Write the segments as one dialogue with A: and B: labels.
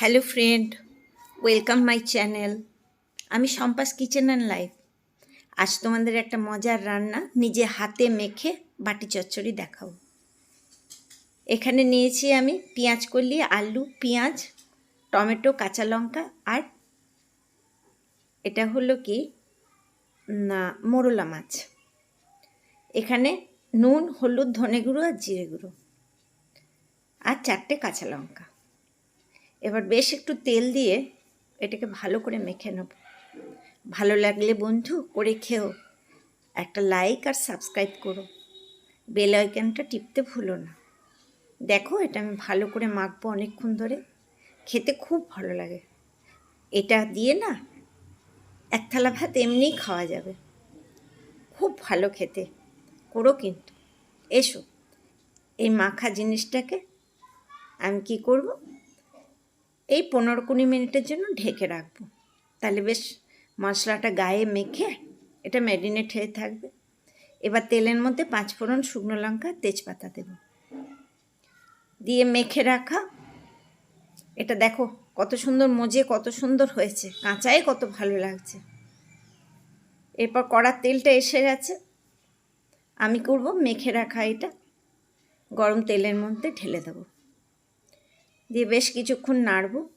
A: Hello friend, welcome my channel. আমি সম্পাস kitchen and life. আজ তোমাদের একটা মজার রান্না নিজে হাতে মেখে বাটি চচ্চড়ি দেখাও। এখানে নিয়েছি আমি পেঁয়াজ কলি, আলু, পেঁয়াজ, টমেটো, কাঁচা লঙ্কা আর এটা হলো কি না মোরলা মাছ। এখানে নুন, হলুদ, ধনে গুঁড়ো আর জিরে গুঁড়ো আর চারটে কাঁচা লঙ্কা। এবার বেশ একটু তেল দিয়ে এটাকে ভালো করে মেখে নেব। ভালো লাগলে বন্ধু করে খেও। একটা লাইক আর সাবস্ক্রাইব করো। বেল আইকনটা টিপতে ভুলো না। দেখো এটা আমি ভালো করে মাখবো অনেকক্ষণ ধরে। খেতে খুব ভালো লাগে। এটা দিয়ে না এক থালা ভাত এমনিই খাওয়া যাবে। খুব ভালো খেতে। করো কিন্তু। এসো। এই মাখা জিনিসটাকে আমি কি করব? এই পনেরো কুড়ি মিনিটের জন্য ঢেকে রাখব। তাহলে বেশ মশলাটা গায়ে মেখে এটা ম্যারিনেট হয়ে থাকবে। এবার তেলের মধ্যে পাঁচ ফোড়ন শুকনো লঙ্কা, তেজপাতা দেব। দিয়ে মেখে রাখা। এটা দেখো কত সুন্দর মজে কত সুন্দর হয়েছে, কাঁচাই কত ভালো লাগছে। এরপর কড়ার তেলটা এসে গেছে। আমি করব মেখে রাখা এটা। গরম তেলের মধ্যে ঢেলে দেবো। দিয়ে বেশ কিছুক্ষণ নাড়ব।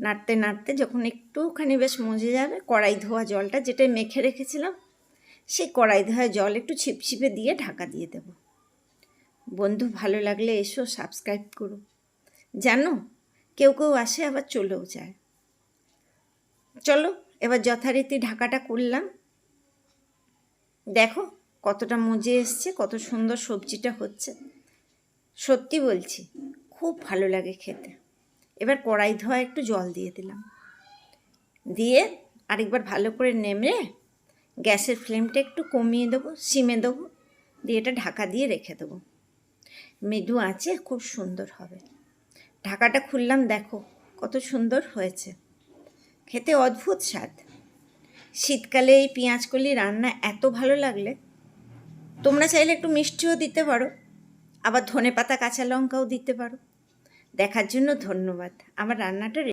A: নাড়তে নাড়তে যখন একটুখানি বেশ মজে যাবে, কড়াই ধোয়া জলটা যেটা মেখে রেখেছিলাম, সেই কড়াই ধোয়া জল একটু ছিপছিপে দিয়ে ঢাকা দিয়ে দেব। বন্ধু, ভালো লাগলে এসো, সাবস্ক্রাইব করো। জানো, কেউ কেউ আসে আবার চলেও যায়। চলো, এবার যথারীতি ঢাকাটা করলাম। দেখো, কতটা মজে এসছে, কত সুন্দর সবজিটা হচ্ছে। সত্যি বলছি খুব ভালো লাগে খেতে। এবার কড়াই ধোয়া একটু জল দিয়ে দিলাম। দিয়ে আরেকবার ভালো করে নেমে গ্যাসের ফ্লেমটা একটু কমিয়ে দেবো, সিমে দেবো, দিয়ে এটা ঢাকা দিয়ে রেখে দেবো। মৃদু আছে, খুব সুন্দর হবে। ঢাকাটা খুললাম, দেখো কত সুন্দর হয়েছে। খেতে অদ্ভুত স্বাদ। শীতকালে এই পেঁয়াজকলি রান্না এত ভালো লাগলে, তোমরা চাইলে একটু মিষ্টিও দিতে পারো, আবার ধনে পাতা কাঁচা লঙ্কাও দিতে পারো। দেখার জন্য ধন্যবাদ। আমার রান্নাটা